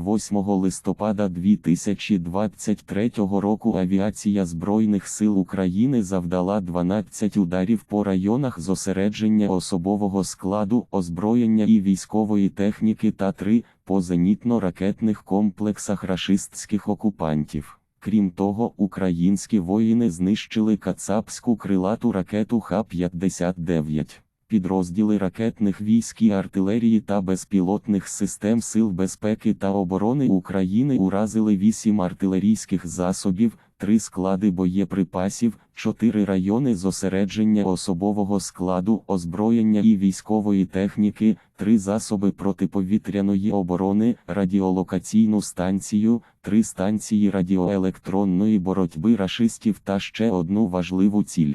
8 листопада 2023 року авіація Збройних сил України завдала 12 ударів по районах зосередження особового складу, озброєння і військової техніки та 3 по зенітно-ракетних комплексах рашистських окупантів. Крім того, українські воїни знищили кацапську крилату ракету Х-59. Підрозділи ракетних військ і артилерії та безпілотних систем Сил безпеки та оборони України уразили 8 артилерійських засобів, 3 склади боєприпасів, 4 райони зосередження особового складу, озброєння і військової техніки, 3 засоби протиповітряної оборони, радіолокаційну станцію, 3 станції радіоелектронної боротьби рашистів та ще одну важливу ціль.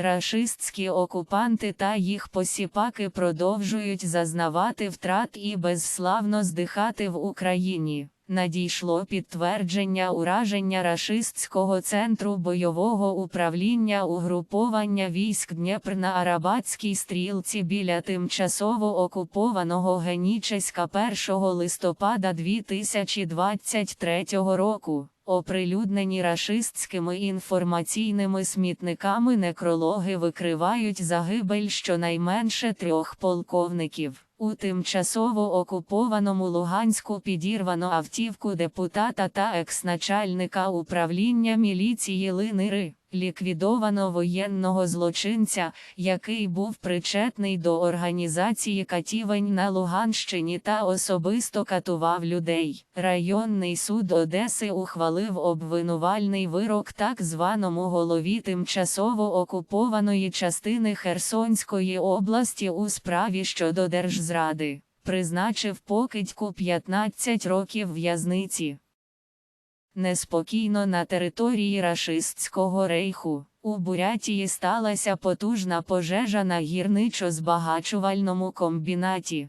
Рашистські окупанти та їх посіпаки продовжують зазнавати втрат і безславно здихати в Україні. Надійшло підтвердження ураження рашистського центру бойового управління угруповання військ Дніпр на Арабатській стрілці біля тимчасово окупованого Генічеська 1 листопада 2023 року. Оприлюднені рашистськими інформаційними смітниками некрологи викривають загибель щонайменше трьох полковників. У тимчасово окупованому Луганську підірвано автівку депутата та екс-начальника управління міліції Линири. Ліквідовано воєнного злочинця, який був причетний до організації катівень на Луганщині та особисто катував людей. Районний суд Одеси ухвалив обвинувальний вирок так званому голові тимчасово окупованої частини Херсонської області у справі щодо держзради. Призначив покидьку 15 років в'язниці. Неспокійно на території рашистського рейху. У Бурятії сталася потужна пожежа на гірничо-збагачувальному комбінаті.